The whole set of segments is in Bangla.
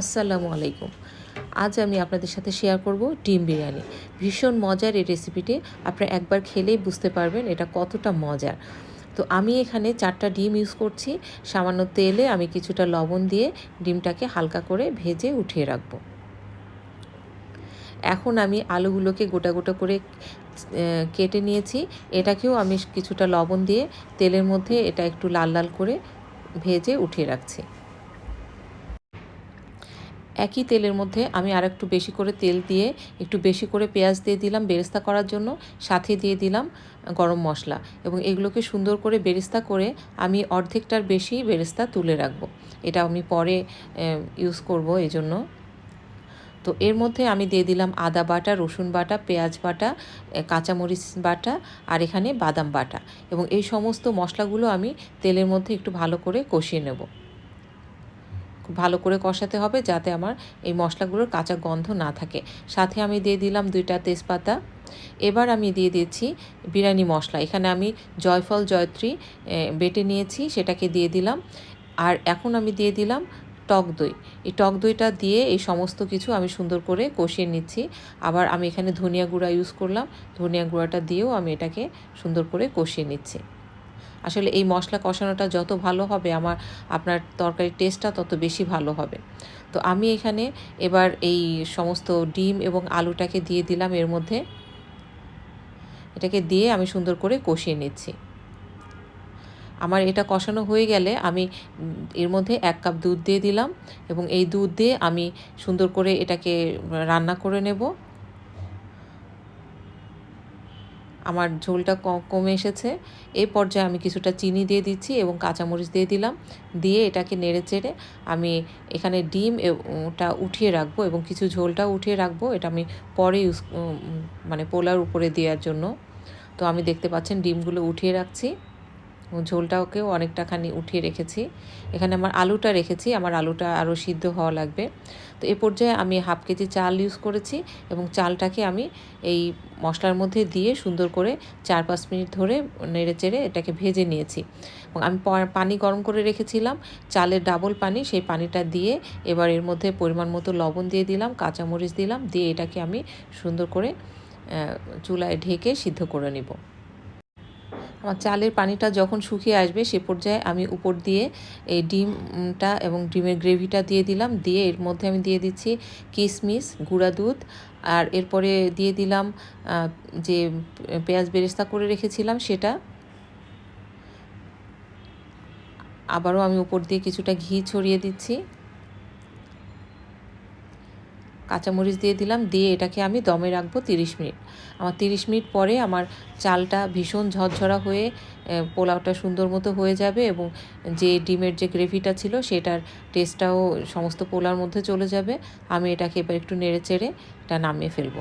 আসসালামু আলাইকুম। আজ আমি আপনাদের সাথে শেয়ার করব ডিম বিরিয়ানি। ভীষণ মজার এই রেসিপিটি আপনারা একবার খেলেই বুঝতে পারবেন এটা কতটা মজার। তো আমি এখানে চারটা ডিম ইউজ করছি। সামান্য তেলে আমি কিছুটা লবণ দিয়ে ডিমটাকে হালকা করে ভেজে উঠিয়ে রাখব। এখন আমি আলুগুলোকে গোটা গোটা করে কেটে নিয়েছি। এটাকেও আমি কিছুটা লবণ দিয়ে তেলের মধ্যে এটা একটু লাল লাল করে ভেজে উঠিয়ে রাখছি। একই তেলের মধ্যে আমি আর একটু বেশি করে তেল দিয়ে, একটু বেশি করে পেঁয়াজ দিয়ে দিলাম বেরেস্তা করার জন্য, সাথে দিয়ে দিলাম গরম মশলা এবং এগুলোকে সুন্দর করে বেরেস্তা করে আমি অর্ধেকটার বেশি বেরেস্তা তুলে রাখব। এটা আমি পরে ইউজ করব এই জন্য তো এর মধ্যে আমি দিয়ে দিলাম আদা বাটা, রসুন বাটা, পেঁয়াজ বাটা কাঁচামরিচ বাটা আর এখানে বাদাম বাটা এবং এই সমস্ত মশলাগুলো আমি তেলের মধ্যে একটু ভালো করে কষিয়ে নেব। ভালো করে কষাতে হবে যাতে আমার এই মশলাগুলোর কাঁচা গন্ধ না থাকে। সাথে আমি দিয়ে দিলাম দুইটা তেজপাতা। এবার আমি দিয়ে দিয়েছি বিরিয়ানি মশলা। এখানে আমি জয়ফল, জয়ত্রী বেটে নিয়েছি, সেটাকে দিয়ে দিলাম। আর এখন আমি দিয়ে দিলাম টক দই। এই টক দইটা দিয়ে এই সমস্ত কিছু আমি সুন্দর করে কষিয়ে নিচ্ছি। আবার আমি এখানে ধনিয়া গুঁড়া ইউজ করলাম। ধনিয়া গুঁড়াটা দিয়েও আমি এটাকে সুন্দর করে কষিয়ে নিচ্ছি। আসলে এই মশলা কষানোটা যত ভালো হবে, আমার, আপনার তরকারির টেস্টটা তত বেশি ভালো হবে। তো আমি এখানে এবার এই সমস্ত ডিম এবং আলুটাকে দিয়ে দিলাম, এর মধ্যে এটাকে দিয়ে আমি সুন্দর করে কষিয়ে নিচ্ছি। আমার এটা কষানো হয়ে গেলে আমি এর মধ্যে এক কাপ দুধ দিয়ে দিলাম এবং এই দুধ দিয়ে আমি সুন্দর করে এটাকে রান্না করে নেব। আমার ঝোলটা কমে এসেছে। এই পর্যায়ে আমি কিছুটা চিনি দিয়ে দিচ্ছি এবং কাঁচামরিচ দিয়ে দিলাম। দিয়ে এটাকে নেড়ে চেড়ে আমি এখানে ডিম ওটা উঠিয়ে রাখব এবং কিছু ঝোলটা উঠিয়ে রাখব। এটা আমি পরে ইউজ মানে পোলার উপরে দেওয়ার জন্য। তো আমি দেখতে পাচ্ছেন ডিমগুলো উঠিয়ে রাখছি। ঝোলটাকেও অনেকটাখানি উঠিয়ে রেখেছি। এখানে আমার আলুটা রেখেছি, আমার আলুটা আরও সিদ্ধ হওয়া লাগবে। তো এ পর্যায়ে আমি হাফ কেজি চাল ইউজ করেছি এবং চালটাকে আমি এই মশলার মধ্যে দিয়ে সুন্দর করে চার পাঁচ মিনিট ধরে নেড়ে চেড়ে এটাকে ভেজে নিয়েছি। এবং আমি পানি গরম করে রেখেছিলাম, চালের ডাবল পানি, সেই পানিটা দিয়ে এবার এর মধ্যে পরিমাণ মতো লবণ দিয়ে দিলাম, কাঁচামরিচ দিলাম, দিয়ে এটাকে আমি সুন্দর করে চুলায় ঢেকে সিদ্ধ করে নিব। আমার চালের পানিটা যখন শুকিয়ে আসবে সে পর্যায়ে আমি উপর দিয়ে এই ডিমটা এবং ডিমের গ্রেভিটা দিয়ে দিলাম। দিয়ে এর মধ্যে আমি দিয়ে দিচ্ছি কিশমিশ গুঁড়া দুধ আর এরপরে দিয়ে দিলাম যে পেঁয়াজ বেরেস্তা করে রেখেছিলাম সেটা। আবারও আমি উপর দিয়ে কিছুটা ঘি ছড়িয়ে দিচ্ছি। কাঁচামরিচ দিয়ে দিলাম, দিয়ে এটাকে আমি দমে রাখব তিরিশ মিনিট। আমার তিরিশ মিনিট পরে আমার চালটা ভীষণ ঝরঝরা হয়ে পোলাওটা সুন্দর মতো হয়ে যাবে এবং যে ডিমের যে গ্রেভিটা ছিল সেটার টেস্টটাও সমস্ত পোলার মধ্যে চলে যাবে। আমি এটাকে এবার একটু নেড়ে চেড়ে এটা নামিয়ে ফেলব।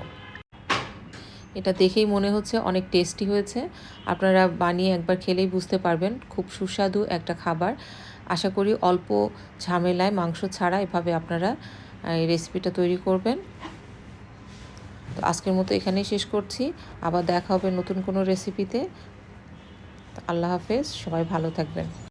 এটা দেখেই মনে হচ্ছে অনেক টেস্টি হয়েছে। আপনারা বানিয়ে একবার খেলেই বুঝতে পারবেন, খুব সুস্বাদু একটা খাবার। আশা করি অল্প ঝামেলায় মাংস ছাড়া এভাবে আপনারা এই রেসিপিটা তৈরি করবেন। তো আজকের মতো এখানেই শেষ করছি। আবার দেখা হবে নতুন কোনো রেসিপিতে আল্লাহ হাফেজ, সবাই ভালো থাকবেন।